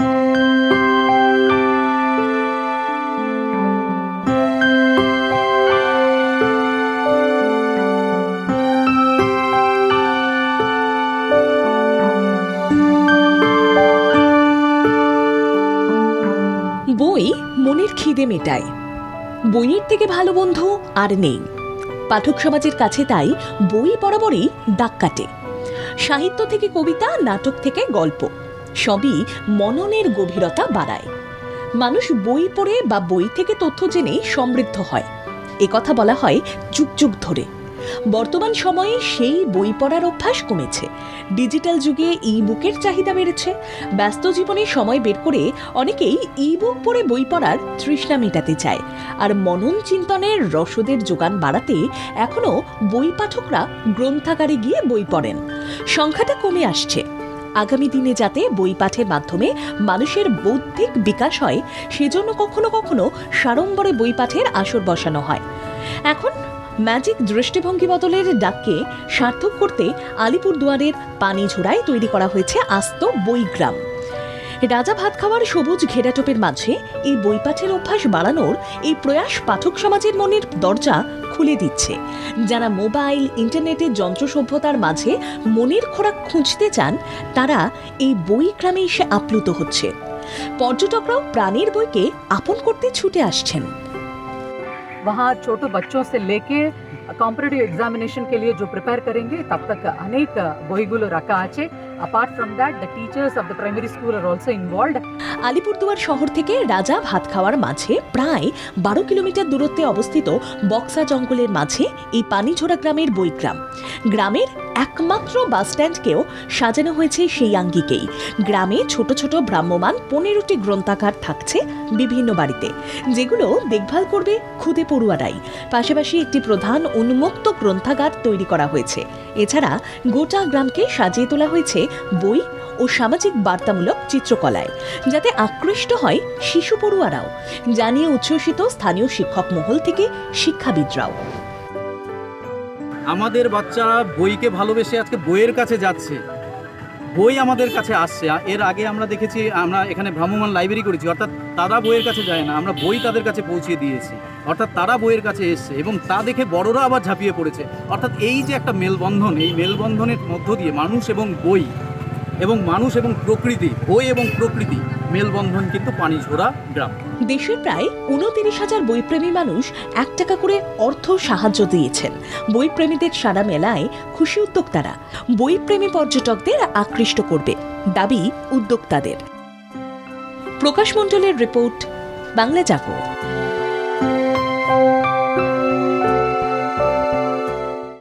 বই মনের খিদে মেটায়। বইয়ের থেকে ভালো বন্ধু আর নেই। পাঠক সমাজের কাছে তাই বই বরাবরই দাগ কাটে। সাহিত্য থেকে কবিতা, নাটক থেকে গল্প। সবই মননের গভীরতা বাড়ায়। মানুষ বই পড়ে বা বই থেকে তথ্য জেনে সমৃদ্ধ হয়। এ কথা বলা হয় যুগ যুগ ধরে। বর্তমান সময়ে সেই বই পড়ার অভ্যাস কমেছে। ডিজিটাল যুগে ই বুকের চাহিদা বেড়েছে। ব্যস্ত জীবনে সময় বের করে অনেকেই ই বুক পড়ে বই পড়ার তৃষ্ণা মেটাতে চায়। আর মনন চিন্তনের রসদের যোগান বাড়াতে এখনও বই পাঠকরা গ্রন্থাগারে গিয়ে বই পড়েন। সংখ্যাটা কমে আসছে। আগামী দিনে যাতে বই পাঠের মাধ্যমে মানুষের বৌদ্ধিক বিকাশ হয়, সেজন্য কখনো কখনো সাড়ম্বরে বই পাঠের আসর বসানো হয়। এখন ম্যাজিক দৃষ্টিভঙ্গি বদলের ডাককে সার্থক করতে আলিপুরদুয়ারের পানিঝোড়ায় তৈরি করা হয়েছে আস্ত বইগ্রাম রাজা ভাত খাওয়ার সবুজ ঘেরাটোপের মাঝে এই বই পাঠের অভ্যাস বাড়ানোর এই প্রয়াস পাঠক সমাজের মনের দরজা খুলে দিচ্ছে যারা মোবাইল ইন্টারনেটের যন্ত্র সভ্যতার মাঝে মনের খোরাক খুঁজতে চান তারা এই বই গ্রামে এসে আপ্লুত হচ্ছে পর্যটকরাও প্রাণীর বইকে আপন করতে ছুটে আসছেন वहाँ छोटे बच्चों से लेके कॉम्पिटेटिव एग्जामिनेशन के लिए जो प्रिपेयर करेंगे तब तक अनेक बोईगुलो रखा आचे apart from that the teachers of the primary school are also involve Alipurduar শহর থেকে রাজা ভাত খাওয়ার মাঝে প্রায় বারো কিলোমিটার দূরত্বে অবস্থিত বক্সা জঙ্গলের মাঝে এই পানিঝোড়া গ্রামের বইগ্রাম গ্রামের একমাত্র বাসস্ট্যান্ডকেও সাজানো হয়েছে সেই আঙ্গিকেই। গ্রামে ছোট ছোট ভ্রাম্যমান পনেরোটি গ্রন্থাগার থাকছে বিভিন্ন বাড়িতে, যেগুলো দেখভাল করবে খুদে পড়ুয়ারাই। পাশাপাশি একটি প্রধান উন্মুক্ত গ্রন্থাগার তৈরি করা হয়েছে। এছাড়া গোটা গ্রামকে সাজিয়ে তোলা হয়েছে বই ও সামাজিক বার্তামূলক চিত্রকলায়, যাতে আকৃষ্ট হয় শিশু পড়ুয়ারাও, জানিয়ে উচ্ছ্বসিত স্থানীয় শিক্ষক মহল থেকে শিক্ষাবিদরাও। আমাদের বাচ্চারা বইকে ভালোবেসে আজকে বইয়ের কাছে যাচ্ছে। বই আমাদের কাছে আসছে। এর আগে আমরা দেখেছি, আমরা এখানে ভ্রাম্যমান লাইব্রেরি করেছি। অর্থাৎ তারা বইয়ের কাছে যায় না। আমরা বই তাদের কাছে পৌঁছে দিয়েছি। অর্থাৎ তারা বইয়ের কাছে এসছে এবং তা দেখে বড়রা আবার ঝাঁপিয়ে পড়েছে। অর্থাৎ এই যে একটা মেলবন্ধন, এই মেলবন্ধনের মধ্য দিয়ে মানুষ এবং বই, এবং মানুষ এবং প্রকৃতি, বই এবং প্রকৃতি মেলবন্ধন কিন্তু পানি ঝোড়া গ্রাম। দেশের প্রায় উনতিরিশ হাজার বইপ্রেমী মানুষ এক টাকা করে অর্থ সাহায্য দিয়েছেন। বইপ্রেমীদের সারা মেলায় খুশি উদ্যোক্তারা বইপ্রেমী পর্যটকদের আকৃষ্ট করবে দাবি উদ্যোক্তাদের। প্রকাশ মণ্ডলের রিপোর্ট, বাংলা জাগো।